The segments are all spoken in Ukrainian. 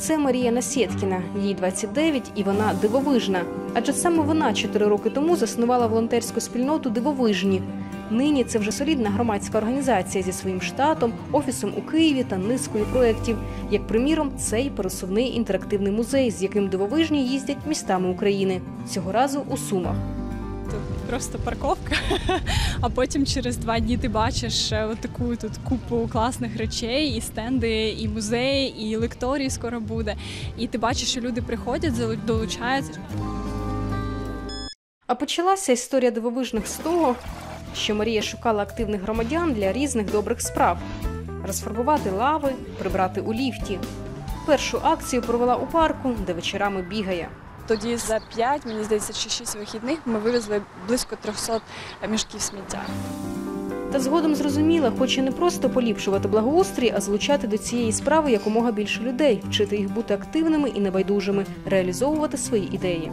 Це Марія Насєткіна. Їй 29 і вона дивовижна. Адже саме вона 4 роки тому заснувала волонтерську спільноту Дивовижні. Нині це вже солідна громадська організація зі своїм штатом, офісом у Києві та низкою проєктів. Як приміром, цей пересувний інтерактивний музей, з яким дивовижні їздять містами України. Цього разу у Сумах. Тут просто парковка, а потім через два дні ти бачиш е, таку тут купу класних речей, і стенди, і музеї, і лекторії скоро буде. І ти бачиш, що люди приходять, долучаються. А почалася історія дивовижних з того, що Марія шукала активних громадян для різних добрих справ: розфарбувати лави, прибрати у ліфті. Першу акцію провела у парку, де вечорами бігає. Тоді за 5, мені здається, чи 6 вихідних ми вивезли близько 300 мішків сміття. Та згодом зрозуміла, хоче не просто поліпшувати благоустрій, а залучати до цієї справи якомога більше людей, вчити їх бути активними і небайдужими, реалізовувати свої ідеї.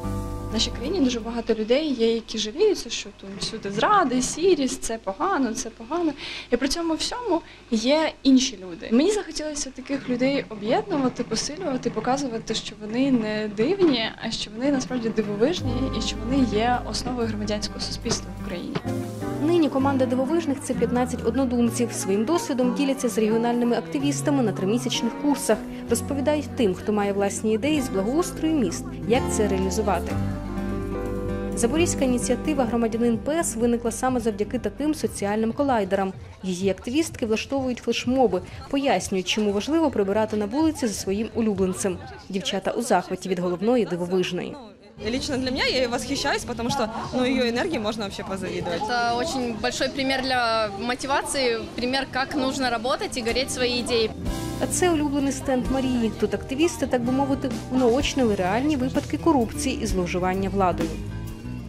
В нашій країні дуже багато людей є, які жаліються, що тут всюди зради, сірість, це погано, це погано. І при цьому всьому є інші люди. Мені захотілося таких людей об'єднувати, посилювати, показувати, що вони не дивні, а що вони насправді дивовижні і що вони є основою громадянського суспільства в Україні. Нині команда дивовижних це 15 однодумців. Своїм досвідом діляться з регіональними активістами на тримісячних курсах. Розповідають тим, хто має власні ідеї з благоустрою міст, як це реалізувати. Запорізька ініціатива Громадянин ПС виникла саме завдяки таким соціальним колайдерам. Її активістки влаштовують флешмоби, пояснюють, чому важливо прибирати на вулиці за своїм улюбленцем. Дівчата у захваті від головної дивовижної. И Лично для меня я ей восхищаюсь, потому что ну, ее энергии можно вообще позавидовать. Это очень большой пример для мотивации, пример, как нужно работать и гореть свои идеи. А це улюблений стенд Марії. Тут активісти, так би мовити, унаочнили реальні випадки корупції і зловживання владою.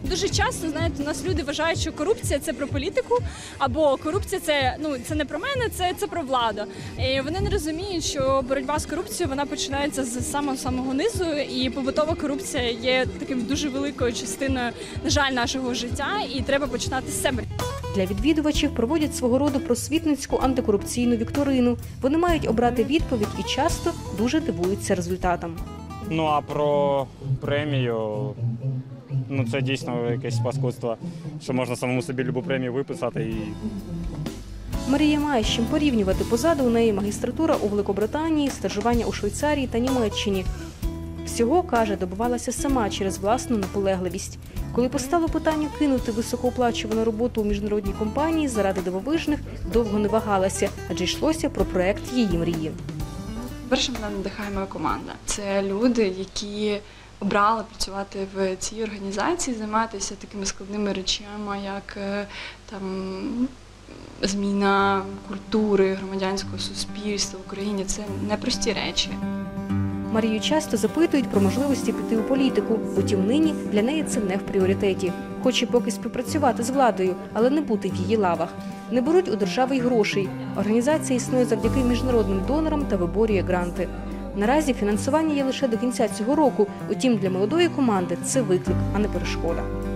Дуже часто знаєте, у нас люди вважають, що корупція це про політику, або корупція це ну це не про мене, це, це про владу. І вони не розуміють, що боротьба з корупцією вона починається з самого самого низу, і побутова корупція є таким дуже великою частиною, на жаль, нашого життя, і треба починати з себе. Для відвідувачів проводять свого роду просвітницьку антикорупційну вікторину. Вони мають обрати відповідь і часто дуже дивуються результатам. Ну а про премію, ну це дійсно якесь паскудство, що можна самому собі любу премію виписати і Марія має з чим порівнювати. Позаду у неї магістратура у Великобританії, стажування у Швейцарії та Німеччині. Всього каже, добивалася сама через власну наполегливість. Коли постало питання кинути високооплачувану роботу у міжнародній компанії заради дивовижних, довго не вагалася, адже йшлося про проект її мрії. Перше мене надихає моя команда. Це люди, які обрали працювати в цій організації, займатися такими складними речами, як е, там зміна культури громадянського суспільства в Україні. Це непрості речі. Марію часто запитують про можливості піти у політику. Утім, нині для неї це не в пріоритеті. Хоче поки співпрацювати з владою, але не бути в її лавах. Не беруть у держави й грошей. Організація існує завдяки міжнародним донорам та виборює гранти. Наразі фінансування є лише до кінця цього року. Утім, для молодої команди це виклик, а не перешкода.